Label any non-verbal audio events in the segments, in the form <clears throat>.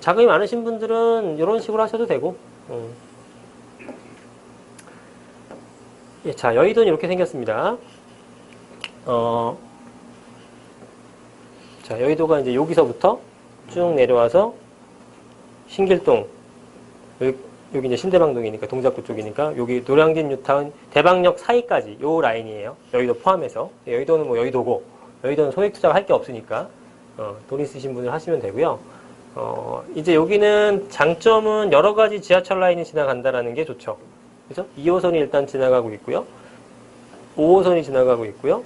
자금이 많으신 분들은 이런 식으로 하셔도 되고. 음. 예, 자, 여의도는 이렇게 생겼습니다. 어, 자, 여의도가 이제 여기서부터 쭉 내려와서 신길동, 여기, 여기 이제 신대방동이니까 동작구 쪽이니까 여기 노량진 뉴타운 대방역 사이까지 요 라인이에요. 여의도 포함해서. 여의도는 뭐 여의도고 여의도는 소액 투자가 할 게 없으니까 어, 돈 있으신 분들 하시면 되고요. 어, 이제 여기는 장점은 여러 가지 지하철 라인이 지나간다라는 게 좋죠. 그죠? 2호선이 일단 지나가고 있고요. 5호선이 지나가고 있고요.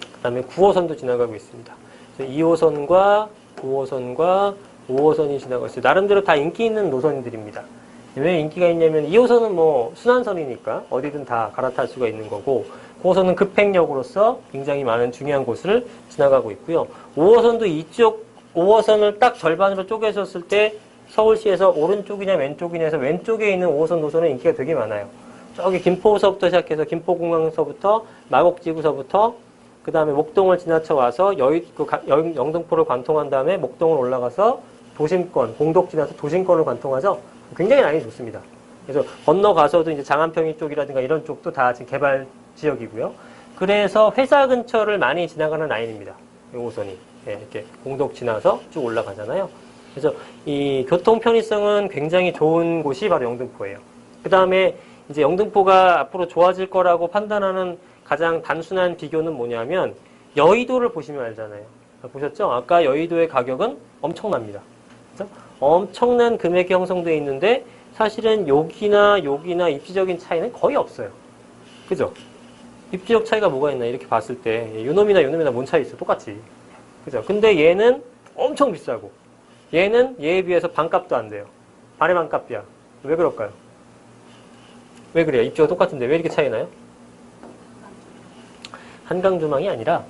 그 다음에 9호선도 지나가고 있습니다. 2호선과 9호선과 5호선이 지나가고 있어요. 나름대로 다 인기 있는 노선들입니다. 왜 인기가 있냐면 2호선은 뭐 순환선이니까 어디든 다 갈아탈 수가 있는 거고 9호선은 급행역으로서 굉장히 많은 중요한 곳을 지나가고 있고요. 5호선도 이쪽 5호선을 딱 절반으로 쪼개졌을 때 서울시에서 오른쪽이냐 왼쪽이냐 해서 왼쪽에 있는 5호선 노선은 인기가 되게 많아요. 저기 김포서부터 시작해서 김포공항서부터 마곡지구서부터 그 다음에 목동을 지나쳐 와서 여의, 그 가- 영- 영등포를 관통한 다음에 목동을 올라가서 도심권, 공덕 지나서 도심권을 관통하죠. 굉장히 라인이 좋습니다. 그래서 건너가서도 이제 장안평이 쪽이라든가 이런 쪽도 다 지금 개발 지역이고요. 그래서 회사 근처를 많이 지나가는 라인입니다. 이 5호선이. 예, 이렇게 공덕 지나서 쭉 올라가잖아요. 그래서 이 교통 편의성은 굉장히 좋은 곳이 바로 영등포예요. 그 다음에 이제 영등포가 앞으로 좋아질 거라고 판단하는 가장 단순한 비교는 뭐냐면 여의도를 보시면 알잖아요. 보셨죠? 아까 여의도의 가격은 엄청납니다. 엄청난 금액이 형성되어 있는데 사실은 여기나 여기나 입지적인 차이는 거의 없어요. 그죠? 입지적 차이가 뭐가 있나 이렇게 봤을 때 요놈이나 요놈이나 뭔 차이 있어? 똑같지. 그죠? 근데 얘는 엄청 비싸고 얘는 얘에 비해서 반값도 안 돼요. 반의 반값이야. 왜 그럴까요? 왜 그래요? 입지가 똑같은데 왜 이렇게 차이 나요? 한강 조망이 아니라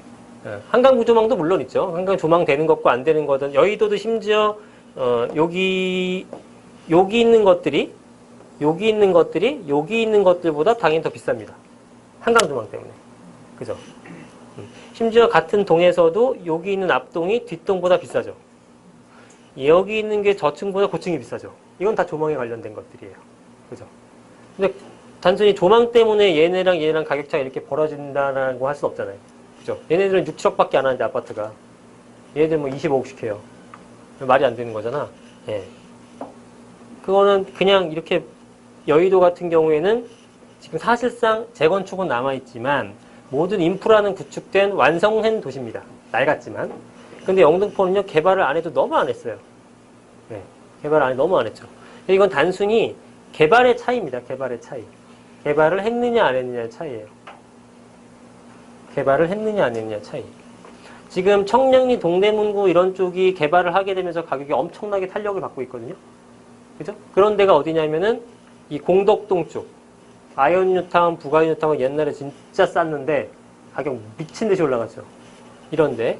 예, 한강 구조망도 물론 있죠. 한강 조망 되는 것과 안 되는 것은 여의도도 심지어 어, 여기 여기 있는 것들이 여기 있는 것들이 여기 있는 것들보다 당연히 더 비쌉니다. 한강 조망 때문에. 그죠? 음. 심지어 같은 동에서도 여기 있는 앞동이 뒷동보다 비싸죠. 여기 있는 게 저층보다 고층이 비싸죠. 이건 다 조망에 관련된 것들이에요. 그죠? 근데 단순히 조망 때문에 얘네랑 얘네랑 가격 차가 이렇게 벌어진다라고 할 수 없잖아요. 그죠? 얘네들은 6, 7억밖에 안 하는데 아파트가. 얘네들 뭐 25억씩 해요. 말이 안 되는 거잖아. 예. 그거는 그냥 이렇게 여의도 같은 경우에는 지금 사실상 재건축은 남아있지만 모든 인프라는 구축된 완성된 도시입니다. 낡았지만. 근데 영등포는요, 개발을 안 해도 너무 안 했어요. 네. 개발 안 해, 너무 안 했죠. 이건 단순히 개발의 차이입니다. 개발의 차이. 개발을 했느냐 안 했느냐의 차이예요. 개발을 했느냐 안 했느냐 차이. 지금 청량리 동대문구 이런 쪽이 개발을 하게 되면서 가격이 엄청나게 탄력을 받고 있거든요. 그죠? 그런 데가 어디냐면은 이 공덕동 쪽. 아이언뉴타운, 부가뉴타운 옛날에 진짜 쌌는데 가격 미친 듯이 올라갔죠. 이런데.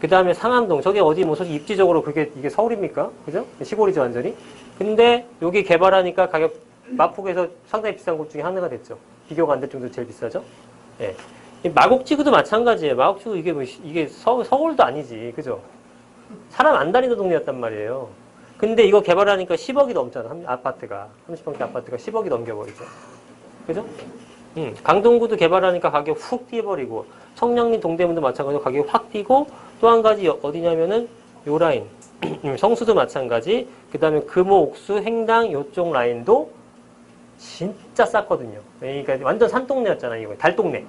그 다음에 상암동. 저게 어디 뭐 솔직히 입지적으로 그게 이게 서울입니까? 그죠? 시골이죠, 완전히. 근데 여기 개발하니까 가격 마폭에서 상당히 비싼 곳 중에 하나가 됐죠. 비교가 안 될 정도로 제일 비싸죠. 예. 이 마곡지구도 마찬가지예요. 마곡지구 이게 뭐 시- 이게 서, 서울도 아니지, 그죠? 사람 안 다니는 동네였단 말이에요. 근데 이거 개발하니까 10억이 넘잖아, 한- 아파트가. 30평대 아파트가 10억이 넘겨버리죠. 그죠? 음, 강동구도 개발하니까 가격 훅 뛰어버리고, 청량리 동대문도 마찬가지로 가격이 확 뛰고, 또 한 가지 어- 어디냐면은 요 라인. 음, <clears throat> 성수도 마찬가지. 그 다음에 금호, 옥수, 행당 요쪽 라인도 진짜 쌌거든요. 그러니까 완전 산동네였잖아요, 이거. 달동네.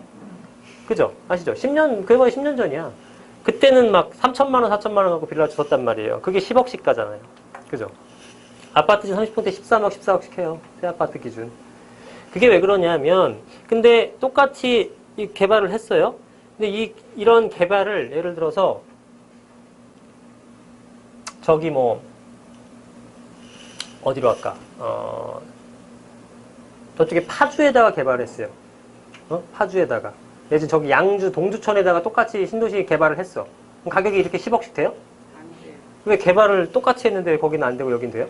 그죠? 아시죠? 10년, 그게 거의 10년 전이야. 그때는 막 3천만 원, 4천만 원 갖고 빌라 주었단 말이에요. 그게 10억씩 가잖아요. 그죠? 아파트 30평대 13억, 14억씩 해요. 새 아파트 기준. 그게 왜 그러냐면, 근데 똑같이 이 개발을 했어요. 근데 이, 이런 개발을 예를 들어서 저기 뭐, 어디로 할까? 어, 저쪽에 파주에다가 개발했어요. 어? 파주에다가. 예전 저기 양주 동두천에다가 똑같이 신도시 개발을 했어. 그럼 가격이 이렇게 10억씩 돼요? 안 돼요. 왜 개발을 똑같이 했는데 거기는 안 되고 여긴 돼요?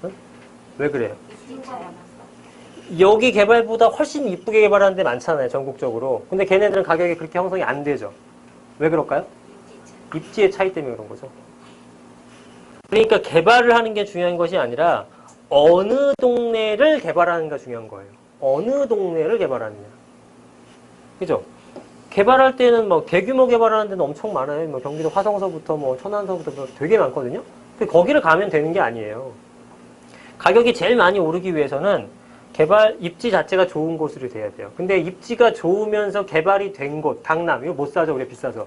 좀왜 그래요? 여기 개발보다 훨씬 이쁘게 개발하는 데 많잖아요, 전국적으로. 근데 걔네들은 가격이 그렇게 형성이 안 되죠. 왜 그럴까요? 입지의 차이 때문에 그런 거죠. 그러니까 개발을 하는 게 중요한 것이 아니라 어느 동네를 개발하는가 중요한 거예요. 어느 동네를 개발하느냐. 그죠? 개발할 때는 뭐 대규모 개발하는 데는 엄청 많아요. 뭐 경기도 화성서부터 뭐 천안서부터 뭐 되게 많거든요. 근데 거기를 가면 되는 게 아니에요. 가격이 제일 많이 오르기 위해서는 개발 입지 자체가 좋은 곳으로 돼야 돼요. 근데 입지가 좋으면서 개발이 된 곳, 강남 이거 못 사죠, 우리 비싸서.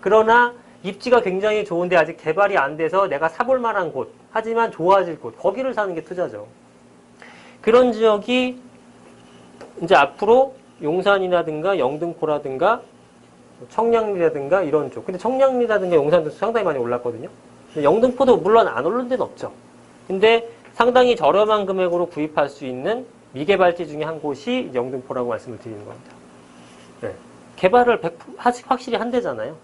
그러나 입지가 굉장히 좋은데 아직 개발이 안 돼서 내가 사볼 만한 곳, 하지만 좋아질 곳, 거기를 사는 게 투자죠. 그런 지역이 이제 앞으로 용산이라든가 영등포라든가 청량리라든가 이런 쪽. 근데 청량리라든가 용산도 상당히 많이 올랐거든요. 영등포도 물론 안 오른 데는 없죠. 근데 상당히 저렴한 금액으로 구입할 수 있는 미개발지 중에 한 곳이 영등포라고 말씀을 드리는 겁니다. 네. 개발을 100% 하시- 확실히 한대잖아요.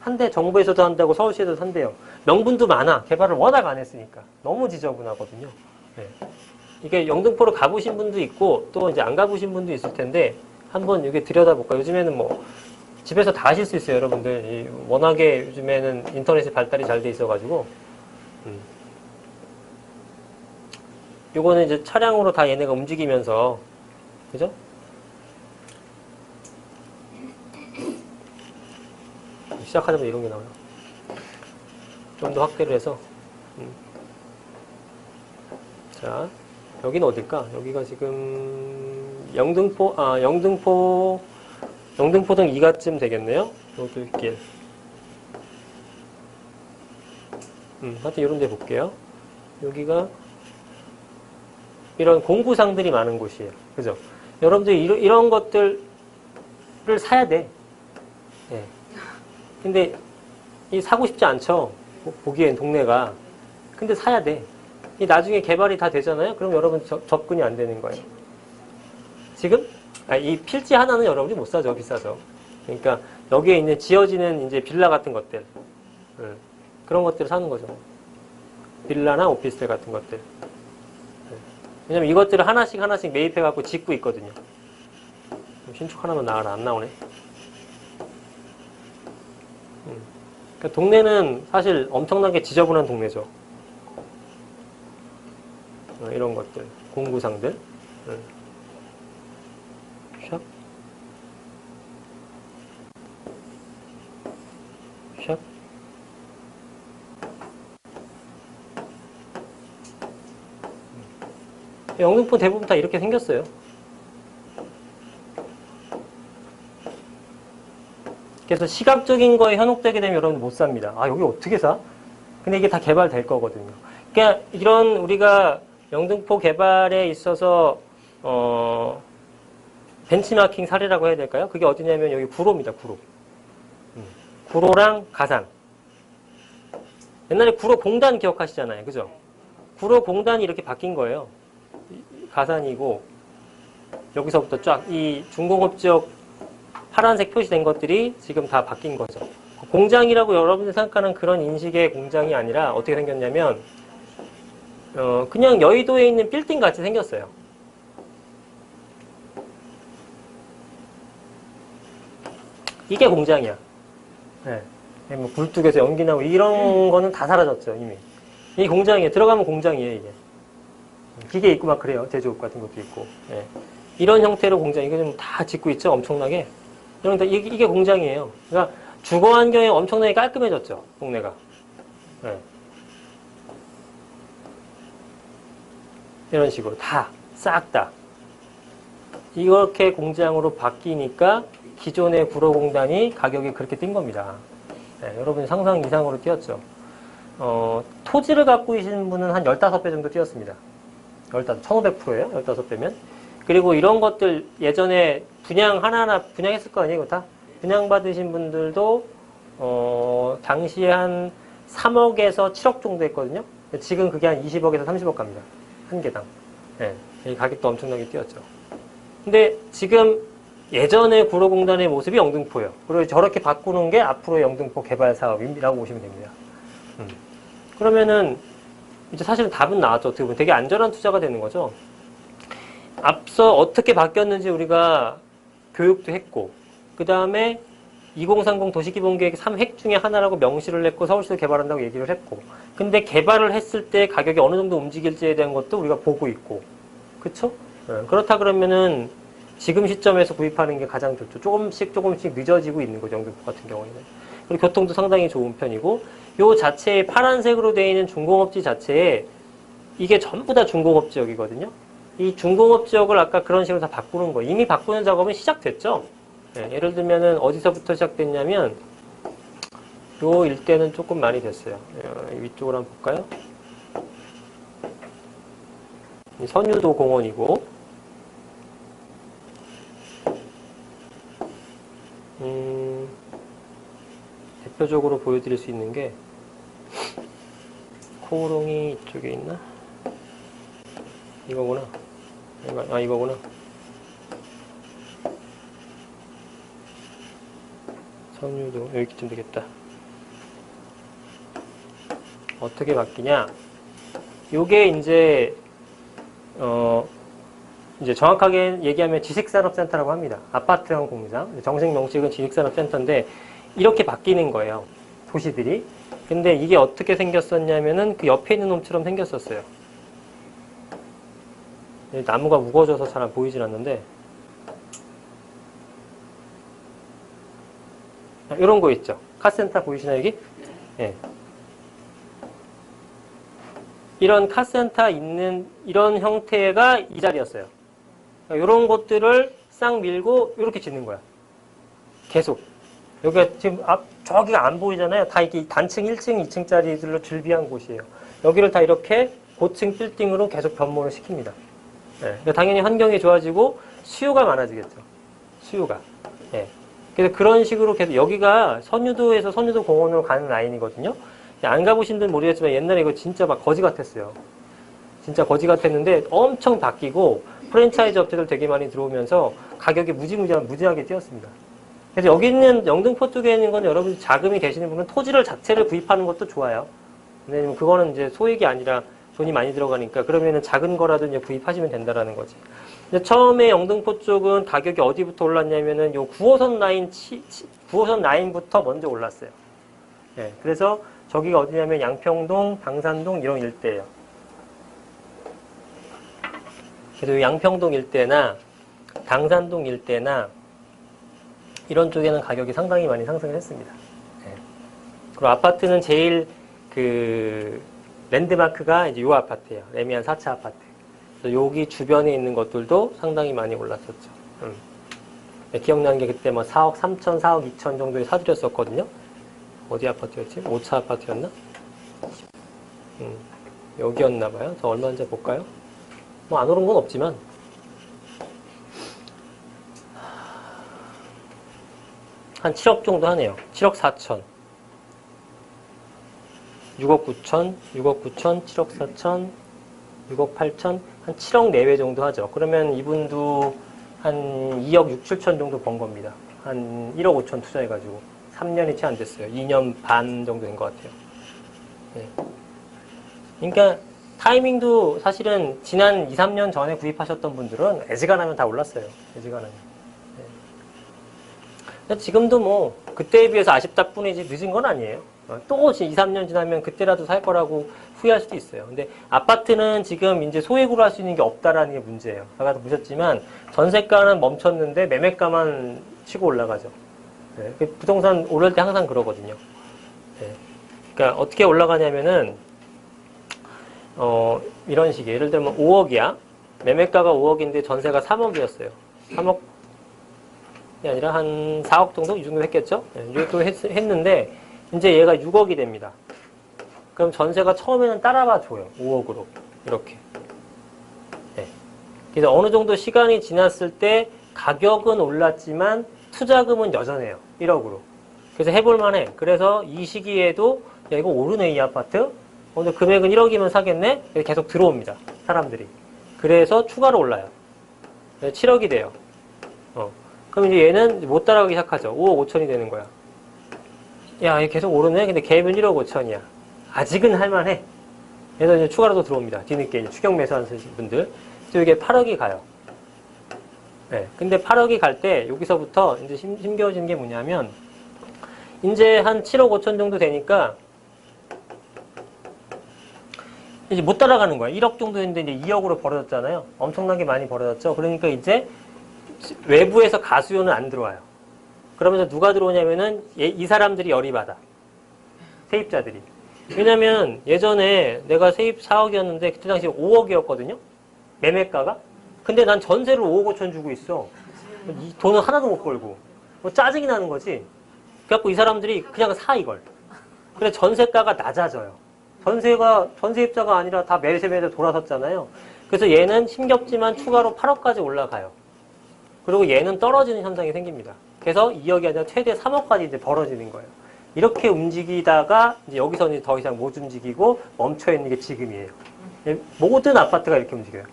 한대 정부에서도 한다고 서울시에서도 한대요. 명분도 많아. 개발을 워낙 안 했으니까. 너무 지저분하거든요. 네. 이게 영등포로 가보신 분도 있고 또 이제 안 가보신 분도 있을 텐데 한번 이게 들여다볼까. 요즘에는 뭐 집에서 다 하실 수 있어요, 여러분들. 이 워낙에 요즘에는 인터넷이 발달이 잘 돼 있어가지고. 음. 요거는 이제 차량으로 다 얘네가 움직이면서 그죠? 시작하자마자 이런 게 나와요. 좀 더 확대를 해서 음. 자 여기는 어딜까? 여기가 지금 영등포 아 영등포 영등포동 2가쯤 되겠네요. 요들길 음, 하여튼 이런 데 볼게요. 여기가 이런 공구상들이 많은 곳이에요. 그죠? 여러분들이 이런, 이런 것들을 사야 돼. 예. 근데 이 사고 싶지 않죠? 보- 보기엔 동네가. 근데 사야 돼. 이 나중에 개발이 다 되잖아요? 그럼 여러분 저- 접근이 안 되는 거예요. 지금? 아, 이 필지 하나는 여러분이 못 사죠. 비싸서. 그러니까 여기에 있는 지어지는 이제 빌라 같은 것들. 예. 그런 것들을 사는 거죠. 빌라나 오피스텔 같은 것들. 왜냐면 이것들을 하나씩 하나씩 매입해 갖고 짓고 있거든요. 신축 하나만 나와라. 안 나오네. 음. 그러니까 동네는 사실 엄청나게 지저분한 동네죠. 어, 이런 것들. 공구상들. 음. 샵. 샵. 영등포 대부분 다 이렇게 생겼어요. 그래서 시각적인 거에 현혹되게 되면 여러분 못 삽니다. 아, 여기 어떻게 사? 근데 이게 다 개발될 거거든요. 그러니까 이런 우리가 영등포 개발에 있어서 어, 벤치마킹 사례라고 해야 될까요? 그게 어디냐면 여기 구로입니다. 구로. 음, 구로랑 가산. 옛날에 구로 공단 기억하시잖아요. 그죠? 구로 공단이 이렇게 바뀐 거예요. 가산이고 여기서부터 쫙 이 중공업 지역 파란색 표시된 것들이 지금 다 바뀐 거죠. 공장이라고 여러분들이 생각하는 그런 인식의 공장이 아니라 어떻게 생겼냐면 어, 그냥 여의도에 있는 빌딩 같이 생겼어요. 이게 공장이야. 네. 뭐 굴뚝에서 연기 나고 이런 거는 다 사라졌죠 이미. 이 공장이에요. 들어가면 공장이에요 이게. 기계 있고 막 그래요. 제조업 같은 것도 있고. 예. 이런 형태로 공장, 이거 좀 다 짓고 있죠. 엄청나게. 이런 데 이게, 이게 공장이에요. 그러니까 주거 환경이 엄청나게 깔끔해졌죠. 동네가. 예. 이런 식으로 다, 싹 다. 이렇게 공장으로 바뀌니까 기존의 구로공단이 가격이 그렇게 뛴 겁니다. 예, 여러분 상상 이상으로 뛰었죠. 어, 토지를 갖고 계신 분은 한 15배 정도 뛰었습니다. 15, 1500%예요. 15배면. 그리고 이런 것들 예전에 분양 하나하나 분양했을 거 아니에요, 다? 분양받으신 분들도 어, 당시에 한 3억에서 7억 정도 했거든요. 지금 그게 한 20억에서 30억 갑니다. 한 개당. 예. 이 가격도 엄청나게 뛰었죠. 근데 지금 예전의 구로공단의 모습이 영등포예요. 그리고 저렇게 바꾸는 게 앞으로의 영등포 개발 사업이라고 보시면 됩니다. 음. 그러면은 이제 사실은 답은 나왔죠. 어떻게 보면 되게 안전한 투자가 되는 거죠. 앞서 어떻게 바뀌었는지 우리가 교육도 했고, 그 다음에 2030 도시기본계획 3핵 중에 하나라고 명시를 했고 서울시도 개발한다고 얘기를 했고, 근데 개발을 했을 때 가격이 어느 정도 움직일지에 대한 것도 우리가 보고 있고? 예, 그렇다 그러면은 지금 시점에서 구입하는 게 가장 좋죠. 조금씩 조금씩 늦어지고 있는 거죠. 영등포 같은 경우에는. 그리고 교통도 상당히 좋은 편이고, 요 자체에 파란색으로 되어 있는 중공업지 자체에 이게 전부 다 중공업 지역이거든요. 이 중공업 지역을 아까 그런 식으로 다 바꾸는 거예요. 이미 바꾸는 작업은 시작됐죠. 예, 예를 들면은 어디서부터 시작됐냐면 요 일대는 조금 많이 됐어요. 예, 위쪽으로 한번 볼까요? 이 선유도 공원이고 음, 대표적으로 보여드릴 수 있는 게 코오롱이 이쪽에 있나? 이거구나. 이거, 아, 이거구나. 선유도 여기쯤 되겠다. 어떻게 바뀌냐? 요게 이제 어 이제 정확하게 얘기하면 지식산업센터라고 합니다. 아파트형 공장. 정식 명칭은 지식산업센터인데 이렇게 바뀌는 거예요. 도시들이. 근데 이게 어떻게 생겼었냐면은 그 옆에 있는 놈처럼 생겼었어요. 나무가 우거져서 잘 안 보이진 않는데 이런 거 있죠. 카센터 보이시나요 여기? 예. 이런 카센터 있는 이런 형태가 이 자리였어요. 이런 것들을 싹 밀고 이렇게 짓는 거야. 계속. 여기가 지금 앞 저기가 안 보이잖아요. 다 이게 단층 1층, 2층짜리들로 줄비한 곳이에요. 여기를 다 이렇게 고층 빌딩으로 계속 변모를 시킵니다. 예, 그러니까 당연히 환경이 좋아지고 수요가 많아지겠죠. 수요가. 예. 그래서 그런 식으로 계속 여기가 선유도에서 선유도 공원으로 가는 라인이거든요. 안 가보신 분은 모르겠지만 옛날에 이거 진짜 막 거지 같았어요. 진짜 거지 같았는데 엄청 바뀌고 프랜차이즈 업체들 되게 많이 들어오면서 가격이 무지무지 무지하게 뛰었습니다. 그래서 여기 있는 영등포 쪽에 있는 건 여러분 자금이 되시는 분은 토지를 자체를 구입하는 것도 좋아요. 왜냐면 그거는 이제 소액이 아니라 돈이 많이 들어가니까 그러면은 작은 거라도 이제 구입하시면 된다라는 거지. 처음에 영등포 쪽은 가격이 어디부터 올랐냐면은 요 9호선 라인 치, 9호선 라인부터 먼저 올랐어요. 예. 그래서 저기가 어디냐면 양평동, 당산동 이런 일대예요. 요 양평동 일대나 당산동 일대나 이런 쪽에는 가격이 상당히 많이 상승을 했습니다. 예. 그리고 아파트는 제일 그 랜드마크가 이제 요 아파트예요. 레미안 4차 아파트. 그래서 여기 주변에 있는 것들도 상당히 많이 올랐었죠. 음. 네, 기억나는 게 그때 뭐 4억 3천, 4억 2천 정도에 사드렸었거든요. 어디 아파트였지? 5차 아파트였나? 음, 여기였나 봐요. 저 얼마인지 볼까요? 뭐 안 오른 건 없지만 한 7억 정도 하네요. 7억 4천. 6억 9천, 6억 9천, 7억 4천, 6억 8천, 한 7억 내외 정도 하죠. 그러면 이분도 한 2억 6, 7천 정도 번 겁니다. 한 1억 5천 투자해가지고. 3년이 채 안 됐어요. 2년 반 정도 된 것 같아요. 네. 그러니까 타이밍도 사실은 지난 2, 3년 전에 구입하셨던 분들은 애지간하면 다 올랐어요. 애지간하면. 네. 근데 지금도 뭐 그때에 비해서 아쉽다 뿐이지 늦은 건 아니에요. 어, 또 2, 3년 지나면 그때라도 살 거라고 후회할 수도 있어요. 근데 아파트는 지금 이제 소액으로 할 수 있는 게 없다라는 게 문제예요. 아까도 보셨지만 전세가는 멈췄는데 매매가만 치고 올라가죠. 네, 그 부동산 오를 때 항상 그러거든요. 네. 그러니까 어떻게 올라가냐면은 어, 이런 식이에요. 예를 들면 5억이야. 매매가가 5억인데 전세가 3억이었어요. 3억이 아니라 한 4억 정도? 이 정도 했겠죠? 네, 이 정도 했, 했는데 이제 얘가 6억이 됩니다. 그럼 전세가 처음에는 따라와 줘요. 5억으로. 이렇게. 네. 그래서 어느 정도 시간이 지났을 때 가격은 올랐지만 투자금은 여전해요. 1억으로. 그래서 해볼 만해. 그래서 이 시기에도 야 이거 오르네 이 아파트. 오늘 금액은 1억이면 사겠네. 계속 들어옵니다. 사람들이. 그래서 추가로 올라요. 7억이 돼요. 어. 그럼 이제 얘는 못 따라가기 시작하죠. 5억 5천이 되는 거야. 야, 얘 계속 오르네? 근데 갭은 1억 5천이야. 아직은 할만해. 그래서 이제 추가로 또 들어옵니다. 뒤늦게 이제 추격 매수하는 분들. 그래서 이게 8억이 가요. 네. 근데 8억이 갈 때 여기서부터 이제 심, 심겨워지는 게 뭐냐면 이제 한 7억 5천 정도 되니까 이제 못 따라가는 거야. 1억 정도 했는데 이제 2억으로 벌어졌잖아요. 엄청나게 많이 벌어졌죠. 그러니까 이제 외부에서 가수요는 안 들어와요. 그러면서 누가 들어오냐면은 얘- 이 사람들이 열이 받아. 세입자들이. 왜냐면 예전에 내가 세입 4억이었는데 그때 당시 5억이었거든요. 매매가가. 근데 난 전세를 5억 5천 주고 있어. 이 돈은 하나도 못 벌고. 뭐 짜증이 나는 거지. 그래갖고 이 사람들이 그냥 사 이걸. 그래 전세가가 낮아져요. 전세가 전세입자가 아니라 다 매세매를 돌아섰잖아요. 그래서 얘는 힘겹지만 추가로 8억까지 올라가요. 그리고 얘는 떨어지는 현상이 생깁니다. 그래서 2억이 아니라 최대 3억까지 이제 벌어지는 거예요. 이렇게 움직이다가 이제 여기서는 더 이상 못 움직이고 멈춰 있는 게 지금이에요. 예, 모든 아파트가 이렇게 움직여요.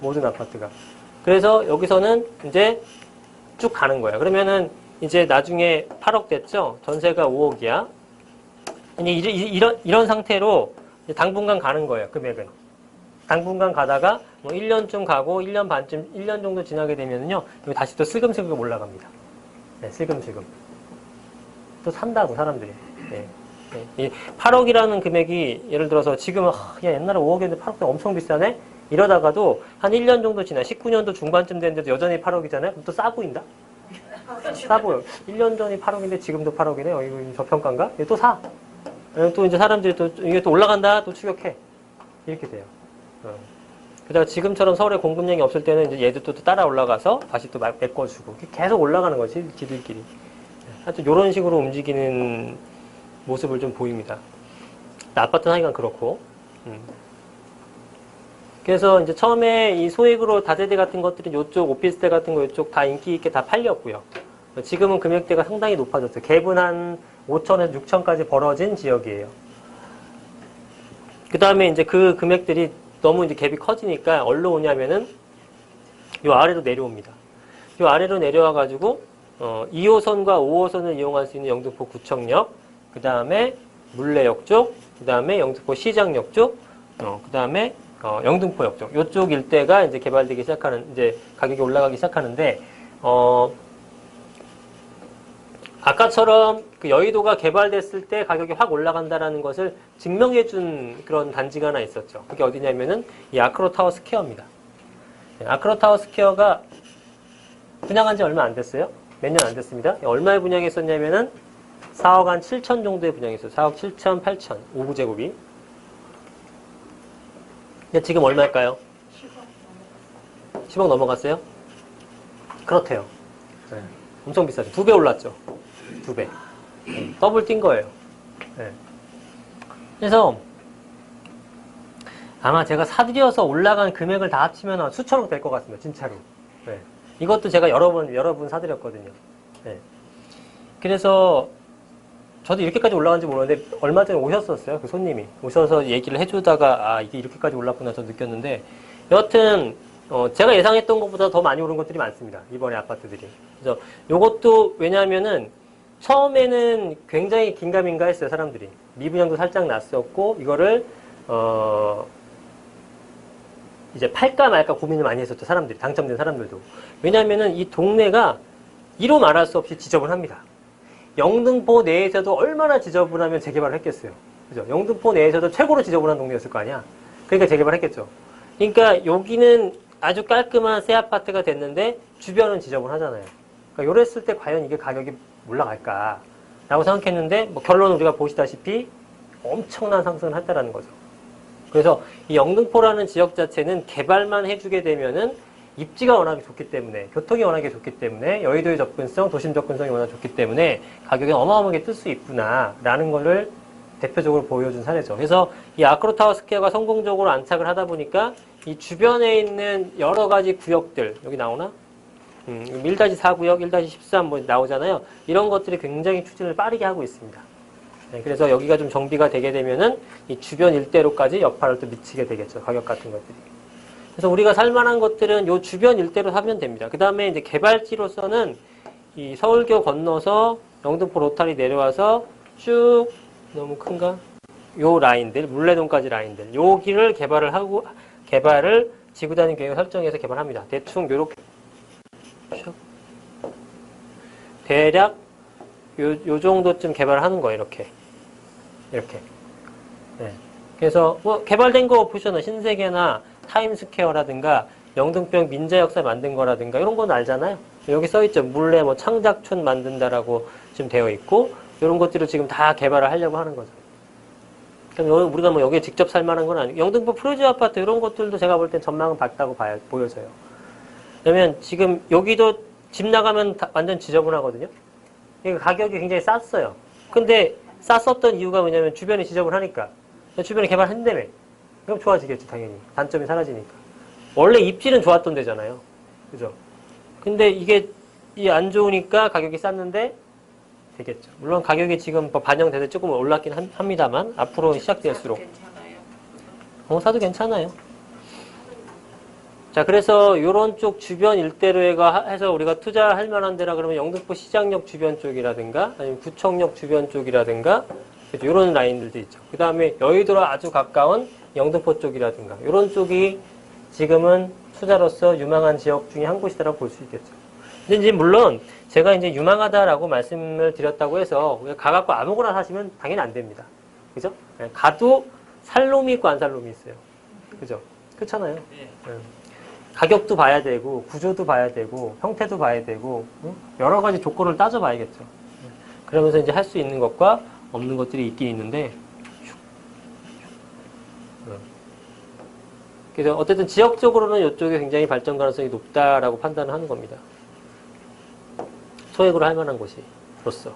모든 아파트가. 그래서 여기서는 이제 쭉 가는 거예요. 그러면은 이제 나중에 8억 됐죠? 전세가 5억이야. 이제 이런, 이런 상태로 당분간 가는 거예요. 금액은. 당분간 가다가 뭐 1년쯤 가고 1년 반쯤, 1년 정도 지나게 되면요. 여기 다시 또 슬금슬금 올라갑니다. 네, 슬금슬금. 또 산다고, 사람들이. 네. 네. 이 8억이라는 금액이 예를 들어서 지금, 아, 야, 옛날에 5억이었는데 8억도 엄청 비싸네? 이러다가도 한 1년 정도 지나, 19년도 중반쯤 됐는데도 여전히 8억이잖아요? 그럼 또 싸 보인다? 싸 보여. 1년 전이 8억인데 지금도 8억이네? 어, 이거 저평가인가? 또 사. 어, 또 이제 사람들이 또, 이게 또 올라간다? 또 추격해. 이렇게 돼요. 어. 그다가 지금처럼 서울에 공급량이 없을 때는 이제 얘도 또 따라 올라가서 다시 또막 메꿔주고 계속 올라가는 거지 지들끼리. 하여튼 이런 식으로 움직이는 모습을 좀 보입니다. 아파트 하기가 그렇고. 음. 그래서 이제 처음에 이 소액으로 다세대 같은 것들은 이쪽 오피스텔 같은 거 이쪽 다 인기 있게 다 팔렸고요. 지금은 금액대가 상당히 높아졌어요. 갭은 한 5천에서 6천까지 벌어진 지역이에요. 그 다음에 이제 그 금액들이 너무 이제 갭이 커지니까 얼로 오냐면은 요 아래로 내려옵니다. 요 아래로 내려와 가지고 어 2호선과 5호선을 이용할 수 있는 영등포 구청역, 그 다음에 물레역 쪽, 그 다음에 영등포 시장역 쪽, 어, 그 다음에 어, 영등포역 쪽, 요쪽 일대가 이제 개발되기 시작하는 이제 가격이 올라가기 시작하는데 어 아까처럼 그 여의도가 개발됐을 때 가격이 확 올라간다라는 것을 증명해 준 그런 단지가 하나 있었죠. 그게 어디냐면은 이 아크로 타워 스퀘어입니다. 네, 아크로 타워 스퀘어가 분양한 지 얼마 안 됐어요. 몇 년 안 됐습니다. 얼마에 분양했었냐면은 4억 한 7천 정도에 분양했어요. 4억 7천, 8천, 5구제곱이. 근데 지금 얼마일까요? 10억 넘어갔어요? 그렇대요. 네. 엄청 비싸죠. 두 배 올랐죠. 두 배. 네, 더블 뛴 거예요. 네. 그래서 아마 제가 사들여서 올라간 금액을 다 합치면 수천억 될 것 같습니다. 진짜로. 네. 이것도 제가 여러 번, 여러 번 사드렸거든요. 네. 그래서 저도 이렇게까지 올라간지 모르는데 얼마 전에 오셨었어요. 그 손님이. 오셔서 얘기를 해주다가 아, 이게 이렇게까지 올랐구나 저 느꼈는데 여하튼 어, 제가 예상했던 것보다 더 많이 오른 것들이 많습니다. 이번에 아파트들이. 그래서 요것도 왜냐하면은 처음에는 굉장히 긴가민가 했어요, 사람들이. 미분양도 살짝 났었고, 이거를, 어, 이제 팔까 말까 고민을 많이 했었죠, 사람들이. 당첨된 사람들도. 왜냐하면은 이 동네가 이로 말할 수 없이 지저분합니다. 영등포 내에서도 얼마나 지저분하면 재개발을 했겠어요. 그죠? 영등포 내에서도 최고로 지저분한 동네였을 거 아니야? 그러니까 재개발을 했겠죠. 그러니까 여기는 아주 깔끔한 새 아파트가 됐는데 주변은 지저분하잖아요. 그러니까 요랬을 때 과연 이게 가격이 올라갈까? 라고 생각했는데 뭐 결론은 우리가 보시다시피 엄청난 상승을 했다라는 거죠. 그래서 이 영등포라는 지역 자체는 개발만 해주게 되면은 입지가 워낙에 좋기 때문에 교통이 워낙에 좋기 때문에 여의도의 접근성, 도심 접근성이 워낙 좋기 때문에 가격이 어마어마하게 뜰 수 있구나라는 거를 대표적으로 보여준 사례죠. 그래서 이 아크로타워 스퀘어가 성공적으로 안착을 하다 보니까 이 주변에 있는 여러 가지 구역들 여기 나오나? 음, 1-4구역, 1-13 뭐 나오잖아요. 이런 것들이 굉장히 추진을 빠르게 하고 있습니다. 네, 그래서 여기가 좀 정비가 되게 되면은 이 주변 일대로까지 여파를 또 미치게 되겠죠. 가격 같은 것들이. 그래서 우리가 살만한 것들은 요 주변 일대로 사면 됩니다. 그 다음에 이제 개발지로서는 이 서울교 건너서 영등포 로타리 내려와서 쭉 너무 큰가? 요 라인들, 물레동까지 라인들, 요 길을 개발을 하고 개발을 지구 단위 계획을 설정해서 개발합니다. 대충 요렇게 대략 요, 요 정도쯤 개발하는 거예요, 이렇게. 이렇게. 네. 그래서 뭐 개발된 거 보시잖아요. 신세계나 타임스퀘어라든가 영등병 민자 역사 만든 거라든가 이런 건 알잖아요. 여기 써 있죠. 물레 뭐 창작촌 만든다라고 지금 되어 있고 이런 것들을 지금 다 개발을 하려고 하는 거죠. 그럼 여- 우리가 뭐 여기에 직접 살 만한 건 아니고 영등포 프로지 아파트 이런 것들도 제가 볼 땐 전망은 밝다고 봐요, 보여져요. 왜냐면 지금 여기도 집 나가면 다 완전 지저분하거든요. 이거 가격이 굉장히 쌌어요. 근데 쌌었던 이유가 뭐냐면 주변에 지저분하니까. 주변에 개발한다며. 그럼 좋아지겠지, 당연히. 단점이 사라지니까. 원래 입지는 좋았던 데잖아요. 그죠? 근데 이게 이 안 좋으니까 가격이 쌌는데 되겠죠. 물론 가격이 지금 뭐 반영돼서 조금 올랐긴 한- 합니다만 앞으로 시작될수록 괜찮아요. 어, 사도 괜찮아요. 자, 그래서 이런 쪽 주변 일대로가 하- 해서 우리가 투자할 만한 데라 그러면 영등포 시장역 주변 쪽이라든가 아니면 구청역 주변 쪽이라든가 이런 라인들도 있죠. 그 다음에 여의도로 아주 가까운 영등포 쪽이라든가 이런 쪽이 지금은 투자로서 유망한 지역 중에 한 곳이라고 볼 수 있겠죠. 근데 이제 물론 제가 이제 유망하다라고 말씀을 드렸다고 해서 가갖고 아무거나 사시면 당연히 안 됩니다. 그죠? 네, 가도 살 놈이 있고 안살 놈이 있어요. 그죠? 그렇잖아요. 네. 음. 가격도 봐야 되고 구조도 봐야 되고 형태도 봐야 되고 응? 여러 가지 조건을 따져봐야겠죠. 음. 그러면서 이제 할 수 있는 것과 없는 것들이 있긴 있는데 음. 그래서 어쨌든 지역적으로는 이쪽에 굉장히 발전 가능성이 높다라고 판단을 하는 겁니다. 소액으로 할 만한 곳이로서.